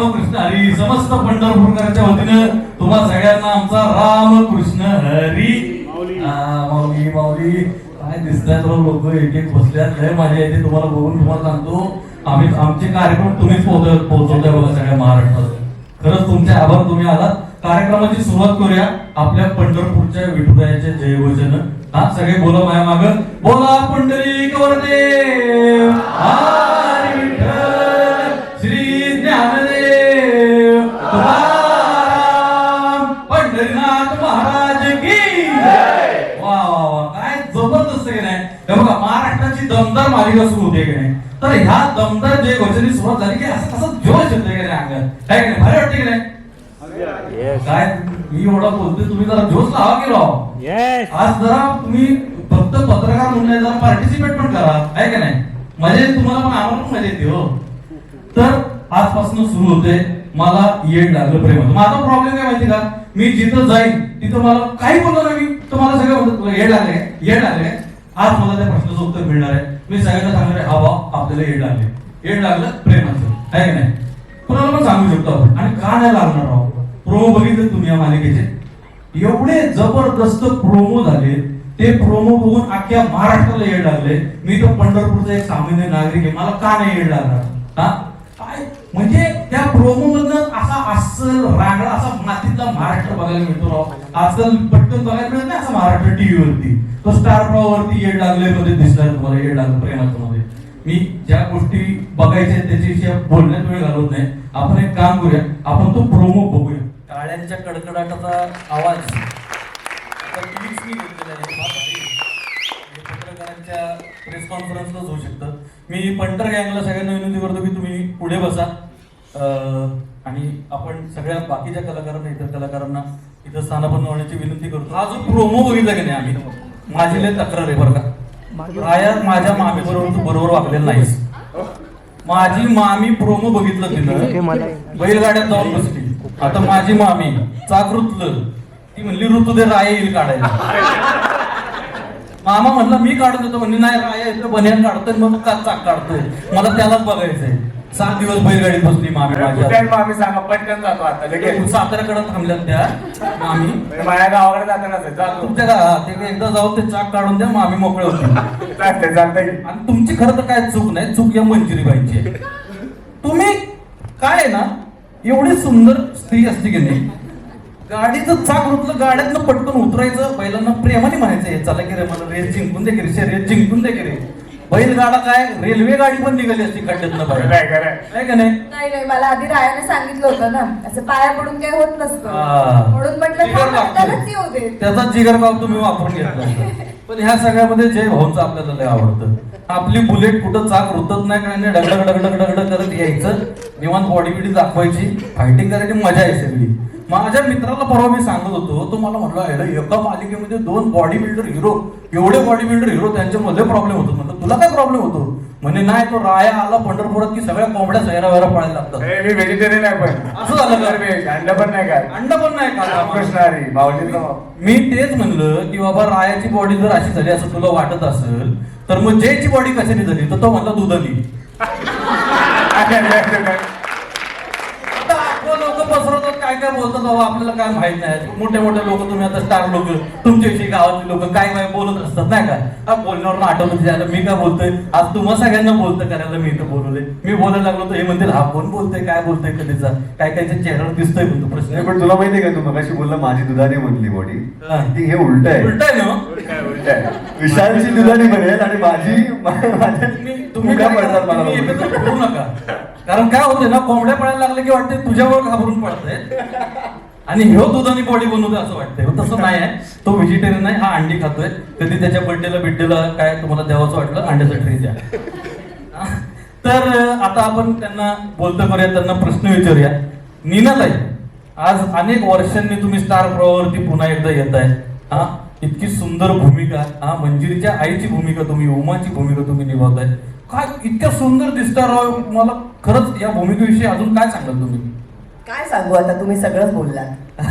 रामकृष्ण हरी समस्त पंढरपूरकरांच्या वतीनं तुम्हा सगळ्यांना आमचा रामकृष्ण हरी. माऊली. माऊली काय दिसतायत लोक एक एक बसल्यात. लय माझ्या येते तुम्हाला बघून तुम्हाला सांगतो. आम्ही आमचे कार्यक्रम तुम्हीच पोहोचव पोहोचवताय बघा सगळ्या महाराष्ट्रात. खरंच तुमचे आभार तुम्ही आलात. कार्यक्रमाची सुरुवात करूया. आपल्या पंढरपूरच्या विठुरायाचे जयवचन. हा सगळे बोला माझ्या माग बोला पंढरी देव दमदार मालिका सुरू होते की नाही? तर ह्या दमदार जय घोषणी सुरुवात झाली की असं असं जोश येतोय की नाही अंगात? काय की नाही? भारी वाटते की नाही? काय? मी एवढा बोलतोय तुम्ही जरा जोश लावा की राव. येस आज जरा तुम्ही फक्त पत्रकार म्हणून जरा पार्टिसिपेट पण करा आहे का नाही? मजा येते तुम्हाला पण आम्हाला पण मजा येते हो. तर आजपासून सुरू होते मला येड लागलं प्रेम. माझा प्रॉब्लेम काय माहिती का? मी जिथं जाईन तिथं मला काही बोललो ना मी. तर मला सगळं म्हणतात तुला येड लागले काय? येड लागले काय? आज मला त्या प्रश्नाचं उत्तर मिळणार आहे. मी सगळ्यांना सांगणार आहे हा आपल्याला येड लागले. येड लागलं प्रेमाचं आहे की नाही? कुणाला पण सांगू शकतो आपण. आणि का नाही लागणार राव प्रोमो बघितले तुम्ही या मालिकेचे? एवढे जबरदस्त प्रोमो झाले. ते प्रोमो बघून अख्ख्या महाराष्ट्राला येड लागले. मी तर पंढरपूरचा एक सामान्य नागरिक आहे. मला का नाही येड लागणार? हा? काय? म्हणजे त्या प्रोमो मधनं असा अस्सल रांगडा असा मातीतला महाराष्ट्र बघायला मिळतो राव. आजकाल पटकन बघायला मिळत नाही असं महाराष्ट्र टीव्ही वरती. तो स्टार प्रवावरती येड लागल्यामध्ये दिसणार तुम्हाला येड लागलं प्रेमाचं मी ज्या गोष्टी बघायच्या त्याच्याविषयी बोलण्यात वेळ घालवत नाही. आपण एक काम करूया आपण तो प्रोमो बघूया. टाळ्यांच्या कडकडाटाचा आवाज. मी पत्रकारांच्या प्रेस कॉन्फरन्सलाच होऊ शकतं. मी पंटर गँगला सगळ्यांना विनंती करतो की तुम्ही पुढे बसा. आणि आपण सगळ्या बाकीच्या कलाकारांना इतर कलाकारांना इथं स्थानापन्न होण्याची विनंती करतो. हा जो प्रोमो बघितला की नाही आम्ही? माझी लय तक्रार आहे बरं का. राया माझ्या मामी बरोबर तू बरोबर वागलेलं नाहीस. माझी मामी प्रोमो बघितलं तिनं. बैलगाड्यात जाऊन बसली. आता माझी मामी चाक रुतलं. ती म्हणली ऋतू दे राय येईल काढायला. मामा म्हणला मी काढून देतो म्हणजे नाही राय बन्यान काढतोय मग का चाक काढतोय? मला त्यालाच बघायचंय. सात दिवस बैलगाडीत बसली मामी कुठे आम्ही सांगा पटकन जातो आता लगेच साताऱ्याकडे थांबल्यात त्या मामी. म्हणजे माझ्या गावाकडे जातानाच आहे. जातो. तुमच्या ते एकदा जाऊन ते चाक काढून द्या मामी मोकळे होते आणि तुमची खरं तर काय चूक नाही चूक या मंजुरीबाईंची. तुम्ही काय आहे ना एवढी सुंदर स्त्री असते की नाही गाडीचं चाक रुतलं गाड्यातनं पटकन उतरायचं बैलांना प्रेमाने म्हणायचं "हे चला की रे मला रेस जिंकून दे की रे रेस जिंकून दे की रे. बैलगाडा काय? रेल्वे गाडी पण निघाली असती खड्ड्यातनं बाहेर. आहे. आहे का नाही नाही? नाही मला आधी रायाने सांगितलं होतं ना. असं पाया पडून काही होत नसतं. हा. म्हणून म्हटलं जिगर थांब, लागतो. त्यालाच येऊ दे. त्याचा जिगर भाव तुम्ही वापरून घेतला होता. पण ह्या सगळ्यामध्ये जय भाऊंचं आपल्याला लय आवडतं. आपली बुलेट कुठं चाक रुतत नाही काय नाही? डगडग डगडग डगडग करत यायचं. निवांत बॉडी बिडी दाखवायची. फायटिंग करायची मजा आहे सगळी. माझ्या मित्राला परवा मी सांगत होतो तो मला म्हणला "अरे, एका मालिकेमध्ये दोन बॉडी बिल्डर हिरो एवढे बॉडी बिल्डर हिरो त्यांच्यामध्ये प्रॉब्लेम होतो. म्हणलं तुला काय प्रॉब्लेम होतो? म्हणे नाही तो राया आला पंढरपुरात की सगळ्या कोंबड्या सैरा वैरा पळायला लागतात. ए, मी व्हेजिटेरियन आहे पण. असं झालं का? व्हेज, अंड पण नाही काय अंड पण नाही का रामकृष्ण हरी माऊलीचा मी तेच म्हणलं की बाबा रायाची बॉडी जर अशी झाली असं तुला वाटत असेल तर मग जयची बॉडी कशाने झाली? तर तो म्हणला दुधानी. पसरवतात काय काय बोलतात बाबा आपल्याला काय माहीत नाही. मोठे मोठे लोक तुम्ही आता स्टार लोक तुमच्याविषयी गावातले लोक काय काय बोलत असतात नाही का? बोलण्यावर आठवलं झालं मी काय बोलतोय? आज तुम्हा सगळ्यांना बोलतं करायला मी इथं बोलवले मी बोलायला लागलो तर हे म्हणतील हा कोण बोलतोय? काय बोलतोय कधीचा? काय कायच्या चेहऱ्यावर दिसतोय म्हणतो नाही प्रश्न. पण तुला माहितीये का तू मगाशी बोलला माझी दुधाने बनली बॉडी. हा. हे उलट आहे. उलट आहे ना. विशालची दुधाने बनेल आणि माझी तुम्ही काय पडतात करा, मला. एकत्र पडू नका. कारण काय होते ना कोंबड्या पडायला लागले की वाटते तुझ्यावर घाबरून पडतंय. आणि ह्यो दुधाने बॉडी बनवते असं वाटतंय. तसं नाही आहे. तो व्हेजिटेरियन आहे हा अंडी खातोय. कधी त्याच्या बर्थडेला बिड्डेला काय तुम्हाला द्यावाचं वाटलं अंड्याचं ट्रे द्या. तर आता आपण त्यांना बोलतो करूया त्यांना प्रश्न विचारूया नीनाताई आज अनेक वर्षांनी तुम्ही स्टार प्रवाहावरती पुन्हा एकदा येत आहे हा? इतकी सुंदर भूमिका हा मंजिरीच्या आईची भूमिका तुम्ही उमाची भूमिका तुम्ही निभावताय. काय इतक्या सुंदर दिसता राव मला खरंच या भूमिकेविषयी अजून काय सांगाल तुम्ही? काय सांगू आता तुम्ही सगळंच बोललात.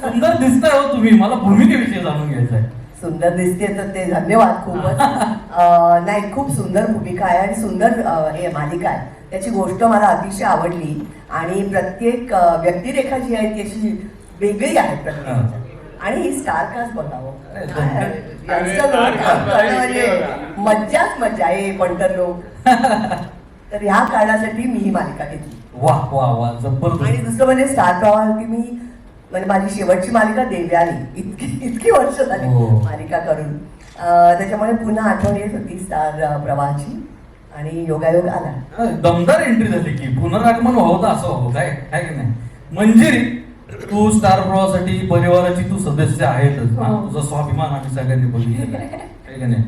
सुंदर दिसताय हो तुम्ही मला भूमिकेविषयी जाणून घ्यायचं आहे सुंदर दिसते तर ते धन्यवाद खूपच. नाही खूप सुंदर भूमिका आहे आणि सुंदर हे मालिका आहे. त्याची गोष्ट मला अतिशय आवडली. आणि प्रत्येक व्यक्तिरेखा जी आहे ती अशी वेगळी आहे प्रत्येकाच्या. आणि ही स्टार कास्ट बघावं म्हणजे. मज्जाच मज्जा आहे पंटर लोक. तर ह्या कारणासाठी मी ही मालिका घेतली. वा वा वा आणि जबरदस्त दुसरं म्हणजे स्टार प्रवाहावरती मी म्हणजे माझी शेवटची मालिका देव्यानी इतकी इतकी वर्ष झाली हो. मालिका करून. त्याच्यामुळे पुन्हा आठवण येत होती स्टार प्रवाहाची. आणि योगायोग आला. दमदार एंट्री झाली की पुनरागमन व्हावं असं काय काय की नाही? मंजिरी तू स्टार प्रवाहासाठी परिवाराची तू सदस्य आहेतच हा, हो. तुझा स्वाभिमान आम्ही सगळ्यांनी बघितलेला आहे. की नाही?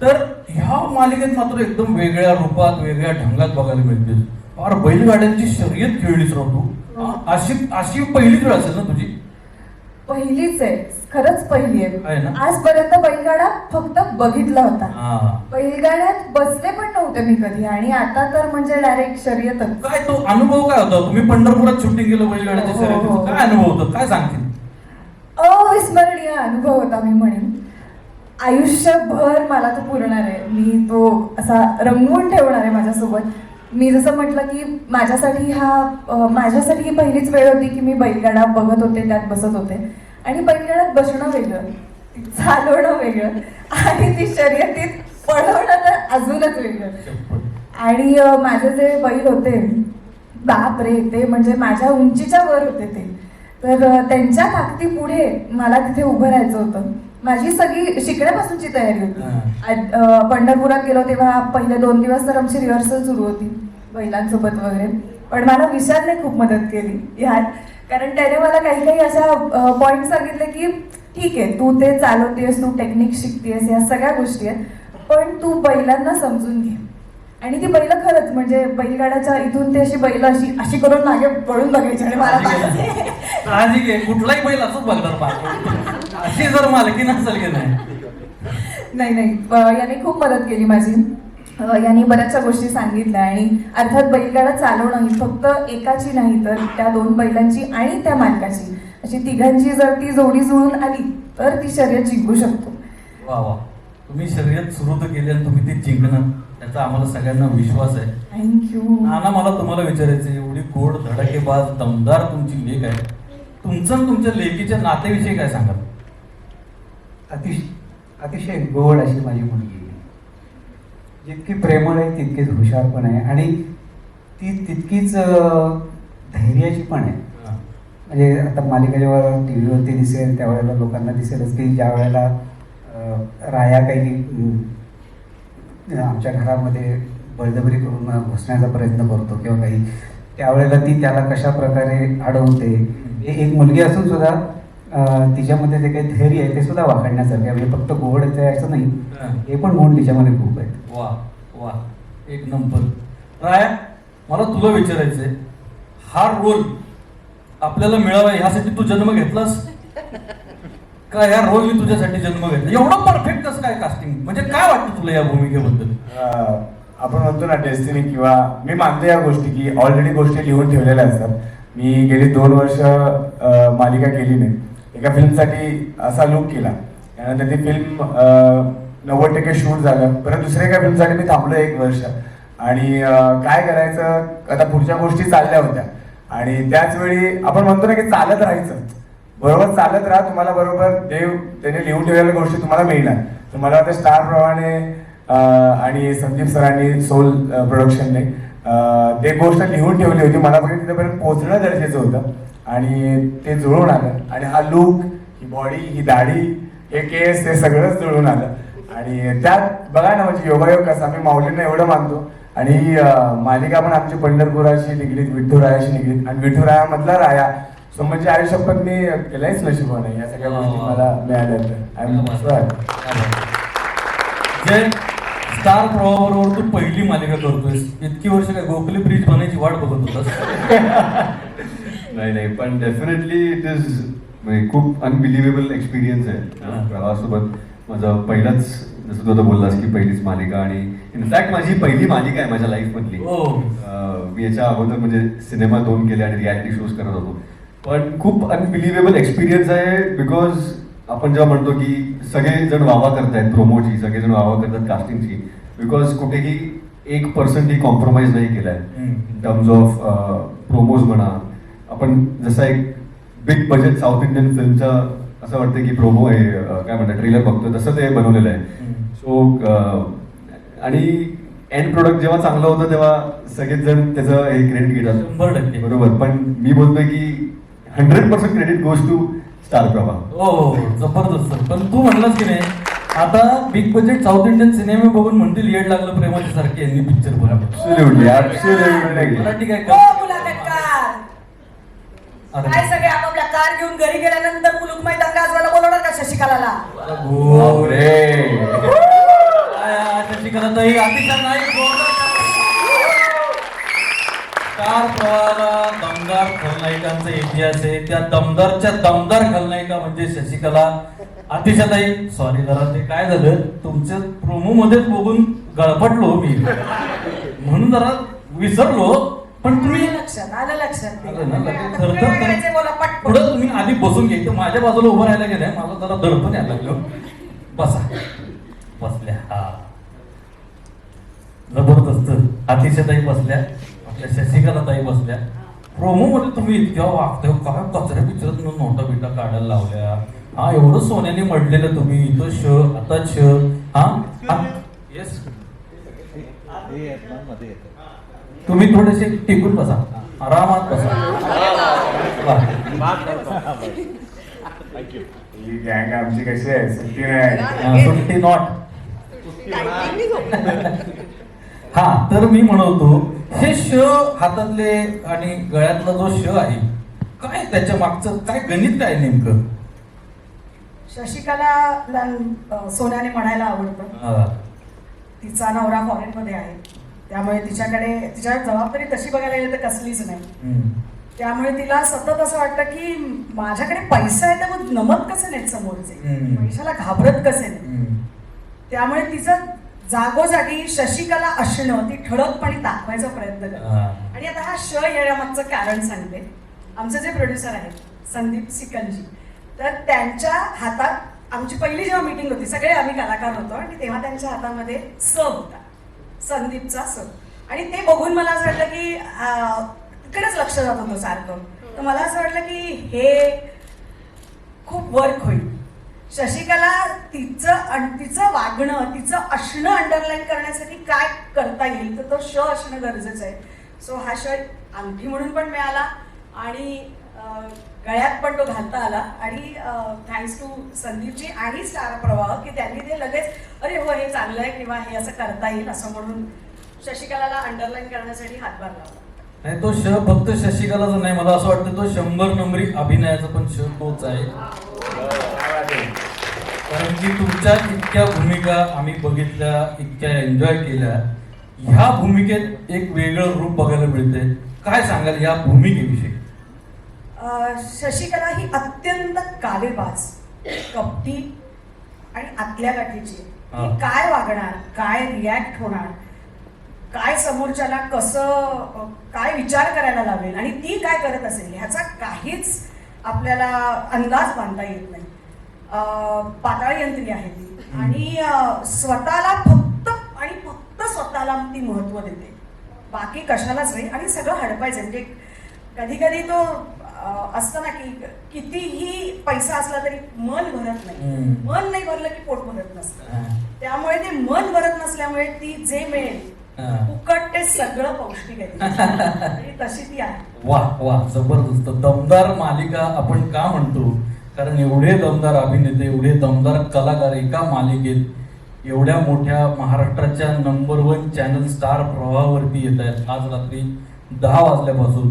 तर ह्या मालिकेत मात्र एकदम वेगळ्या रूपात वेगळ्या ढंगात बघायला मिळते. फार बैलगाड्यांची शर्यत खेळलीच राव तू. हा, अशी अशी पहिलीच वेळ असेल ना तुझी? पहिलीच आहे. खरंच पहिली आहे. आहे ना? आजपर्यंत बैलगाडा फक्त बघितला होता. हा. बैलगाड्यात बसले पण नव्हते मी कधी. आणि आता तर म्हणजे डायरेक्ट शर्यतच. काय तो अनुभव काय होता? तुम्ही पंढरपुरात शूटिंग केलं बैलगाड्याच्या हो, हो, शर्यतीचं हो. काय अनुभव होता? काय सांगतील अविस्मरणीय अनुभव होता मी म्हणेन. आयुष्यभर मला तो पुरणार आहे. मी तो असा रंगवून ठेवणार आहे माझ्यासोबत. मी जसं म्हटलं की माझ्यासाठी हा अं, माझ्यासाठी ही पहिलीच वेळ होती की मी बैलगाडा बघत होते त्यात बसत होते. आणि बैलगाड्यात बसणं वेगळं चालवणं वेगळं आणि ती शर्यतीत पळवणं तर अजूनच वेगळं. आणि माझे जे बैल होते बाप रे ते म्हणजे माझ्या उंचीच्या वर होते ते. तर त्यांच्या ताकदीपुढे मला तिथे उभं राहायचं होतं. माझी सगळी शिकण्यापासूनची तयारी होती. पंढरपुरात गेलो तेव्हा पहिले दोन दिवस तर आमची रिहर्सल सुरू होती बैलांसोबत वगैरे. पण मला विशालने खूप मदत केली. ह्यात कारण त्याने मला काही काही अशा पॉईंट सांगितले की ठीक आहे तू ते चालवतेस तू टेक्निक शिकतेस या सगळ्या गोष्टी आहेत पण तू बैलांना समजून घे. आणि ती बैल खरंच म्हणजे बैलगाड्याच्या इथून ते अशी बैल अशी अशी करून मागे पळून बघायची आणि मला कुठलाही बैल असंच बघणार अशी जर मालकी नसेल की नाही. नाही याने खूप मदत केली माझी. यांनी बऱ्याचशा गोष्टी सांगितल्या आणि अर्थात बैलगाडा चालवणं ही फक्त एकाची नाही तर त्या दोन बैलांची आणि त्या मालकाची. अशी तिघांची जर ती जोडी जुळून आली तर ती शर्यत जिंकू शकतो. वा वा. तुम्ही शर्यत सुरू तर केली आणि तुम्ही ती जिंकणार. त्याचा आम्हाला सगळ्यांना विश्वास आहे. थँक्यू नाना मला तुम्हाला विचारायचं आहे, एवढी गोड धडाकेबाज दमदार तुमची लेख आहे. तुमचं आणि तुमच्या लेकीच्या नात्याविषयी काय सांगाल? अतिशय अतिशय गोड अशी माझी मुलगी जितकी प्रेमळ आहे तितकीच हुशार पण आहे आणि ती तितकीच धैर्याची पण आहे. म्हणजे आता मालिका जेव्हा टी व्हीवरती दिसेल त्यावेळेला लोकांना दिसेलच की ज्या वेळेला राया काही आमच्या घरामध्ये बळजबरी करून घुसण्याचा प्रयत्न करतो किंवा काही त्यावेळेला ती त्याला कशा प्रकारे अडवते हे एक मुलगी असून सुद्धा तिच्यामध्ये जे काही धैर्य आहे ते सुद्धा वाखाणण्यासारखं आहे. म्हणजे फक्त गोड आहे याचं नाही हा. पण गुण तिच्यामध्ये खूप आहेत. वा वा. एक नंबर. राया मला तुला विचारायचंय. हा रोल आपल्याला मिळावा ह्यासाठी तू जन्म घेतलास? का या रोलनी तुझ्यासाठी जन्म घेतला? एवढं परफेक्ट कसं काय कास्टिंग म्हणजे काय वाटतं तुला या भूमिकेबद्दल? आपण म्हणतो ना डेस्टिनी किंवा मी मानतो या गोष्टी की ऑलरेडी गोष्टी लिहून ठेवलेल्या असतात. मी गेली दोन वर्ष मालिका केली नाही. एका फिल्मसाठी असा लुक केला. त्यानंतर ती फिल्म नव्वद टक्के शूट झालं. परत दुसऱ्या एका फिल्मसाठी मी थांबलो एक वर्ष. आणि काय करायचं? आता पुढच्या गोष्टी चालल्या होत्या. आणि त्याच वेळी आपण म्हणतो ना की चालत राहायचं. बरोबर चालत राहा तुम्हाला बरोबर देव त्याने लिहून ठेवलेल्या गोष्टी तुम्हाला मिळणार. तर मला वाटतं स्टार प्रमाणे आणि संदीप सरांनी सोल प्रोडक्शनने ते गोष्ट लिहून ठेवली होती. मला फक्त तिथेपर्यंत पोहोचणं गरजेचं होतं. आणि ते जुळून आलं. आणि हा लुक ही बॉडी ही दाढी हे केस हे सगळंच जुळून आलं. आणि त्यात बघा ना म्हणजे योगायोग कसा मी माऊलींना एवढं मानतो. आणि ही मालिका पण आमची पंढरपुराशी निगडीत विठुरायाशी निगडीत. आणि विठुरायामधला राया सो म्हणजे आयुष्यभर मी केलायच नशिब नाही या सगळ्या गोष्टी मला मिळाल्या आय जय स्टार प्रवाहाबरोबर तू पहिली मालिका करतोयस इतकी वर्ष काय गोखले ब्रिज बनायची वाट बघत होतास? नाही नाही पण डेफिनेटली इट इज म्हणजे खूप अनबिलिव्हेबल एक्सपिरियन्स. आहे प्रवाससोबत माझं पहिलाच जसं तू आता बोललास की पहिलीच मालिका आणि इनफॅक्ट माझी पहिली मालिका आहे माझ्या लाईफ मधली हो. मी याच्या अगोदर म्हणजे सिनेमा दोन केले आणि रियालिटी शोज करत होतो पण खूप अनबिलिव्हेबल एक्सपिरियन्स आहे बिकॉज आपण जेव्हा म्हणतो की सगळेजण वावा करतायत प्रोमोची सगळेजण वावा करतात कास्टिंगची बिकॉज कुठेही एक पर्सेंटही कॉम्प्रोमाइज नाही केलाय. इन टर्म्स ऑफ प्रोमोज म्हणा आपण जसा एक बिग बजेट साऊथ इंडियन फिल्मचं असं वाटतं की प्रोमो आहे काय म्हणतात ट्रेलर बघतो तसं ते बनवलेलं आहे. सो आणि एंड प्रोडक्ट जेव्हा चांगलं होतं तेव्हा सगळेच जण त्याचं हे क्रेडिट घेतात. शंभर टक्के. बरोबर पण मी बोलतोय की hundred percent credit goes to Star Prabha हो हो जबरदस्त. पण तू म्हणलास की नाही आता बिग बजेट साऊथ इंडियन सिनेमे बघून म्हणतील येड लागलं प्रेमाच्या सारखे यांनी पिक्चर ऍब्सोल्युटली ऍब्सोल्युटली मला ठीक आहे हो का? मुलाखतकार अरे. काय सगळे आपापल्या कार घेऊन घरी गेल्यानंतर मुलुकमय दंगा वाजवायला बोलवणार का शशिकलाला? हो. शशिकला अतिशय नाही प्रवाहाला दमदार खलनायिकांचा इतिहास आहे. त्या दमदारच्या दमदार खलनायिका म्हणजे शशिकला. अतिशताई सॉरी जरा ते काय झालं? तुमच्या प्रोमो मध्येच बघून गळपटलो मी. म्हणून जरा विसरलो. पण तुम्ही लक्षात आलं लक्षात आलं ना, लगेच आता थरथर काय थर- करायचंय बोला पटपट. पुढं तुम्ही आधी बसून घ्यायचं माझ्या बाजूला उभं राहायला गेलंय. मला जरा दडपण यायला लागलं. बसा. बसल्या. हा. जबरदस्त. अतिशयताई बसल्या. आपल्या शशिकला ताई बसल्या. प्रोमो मध्ये तुम्ही इतक्या वागताय. काय कचऱ्या पिक्चरात नोटा बिटा काढायला लावल्या? हा एवढं सोन्याने मडलेलं तुम्ही. इथं श आता श. हा? येस तुम्ही थोडेसे टिकून बसा. आरामात बसा. वा. ही गँग आमची कशी आहे? सुट्टी नाही हा, सुट्टी नॉट हा तर मी म्हणतो हे श हातातले आणि गळ्यातला जो श आहे काय त्याच्या मागचं काय गणित काय नेमकं? शशिकलाला अं, सोन्याने म्हणायला आवडतं. हा. तिचा नवरा फॉरेन मध्ये आहे. त्यामुळे तिच्याकडे तिच्या जबाबदारी तशी बघायला गेलं तर कसलीच नाही. त्यामुळे तिला सतत असं वाटतं की माझ्याकडे पैसा आहे तर मग नमत कसे नाहीत समोरचे. पैशाला घाबरत कसे नाही. त्यामुळे तिचं जागोजागी शशिकला असणं ती ठळकपणे दाखवायचा प्रयत्न करते. आणि आता हा श येण्यामागचं कारण सांगते आमचे जे प्रोड्युसर आहेत संदीप सिकलजी तर त्यांच्या हातात आमची पहिली जेव्हा मीटिंग होती सगळे आम्ही कलाकार होतो आणि तेव्हा त्यांच्या हातामध्ये स होता संदीपचा स आणि ते बघून मला असं वाटलं की तिकडेच लक्ष जात होतं सारखं. तर मला असं वाटलं की हे खूप वर्क होईल. शशिकला तिचं अन- तिचं वागणं तिचं असणं अंडरलाईन करण्यासाठी काय करता येईल तर तो श असणं गरजेचं आहे. सो हा शर्ट अंगठी म्हणून पण मिळाला आणि गळ्यात पण तो घालता आला. आणि थँक्स टू संदीपजी आणि स्टार प्रवाह की त्यांनी ते लगेच अरे हो हे चांगलं आहे किंवा हे असं करता येईल असं म्हणून शशिकलाला अंडरलाईन करण्यासाठी हातभार लावला. नाही तो श फक्त शशिकलाचा नाही मला असं वाटतं तो शंभर नंबरी अभिनयाचा पण श तोच आहे. कारण की तुमच्या इतक्या भूमिका आम्ही बघितल्या इतक्या एन्जॉय केल्या. ह्या भूमिकेत एक वेगळं रूप बघायला मिळते काय सांगाल या भूमिकेविषयी? शशिकला ही अत्यंत कावेबाज कपटी आणि आतल्या गाठीची. हा. काय वागणार काय रिॲक्ट होणार काय समोरच्याला कसं काय विचार करायला लावेल आणि ती काय करत असेल ह्याचा काहीच आपल्याला अंदाज बांधता येत नाही. अं, पाताळ यंत्री आहे ती. आणि स्वतःला फक्त आणि फक्त स्वतःला ती महत्त्व देते. बाकी कशालाच नाही आणि सगळं हडपायचं. म्हणजे कधी कधी तो असतं ना की कितीही पैसा असला तरी मन भरत नाही. मन नाही भरलं की पोट भरत नसतं. त्यामुळे ते मन भरत नसल्यामुळे ती जे मिळेल. फुकट ते सगळं पौष्टिक आहे तशी ती आहे. वा वा जबरदस्त. दमदार मालिका आपण का म्हणतो? कारण एवढे दमदार अभिनेते एवढे दमदार कलाकार एका मालिकेत एवढ्या मोठ्या महाराष्ट्राच्या नंबर वन चॅनल स्टार प्रवाहावरती येत आहेत. आज रात्री दहा वाजल्यापासून.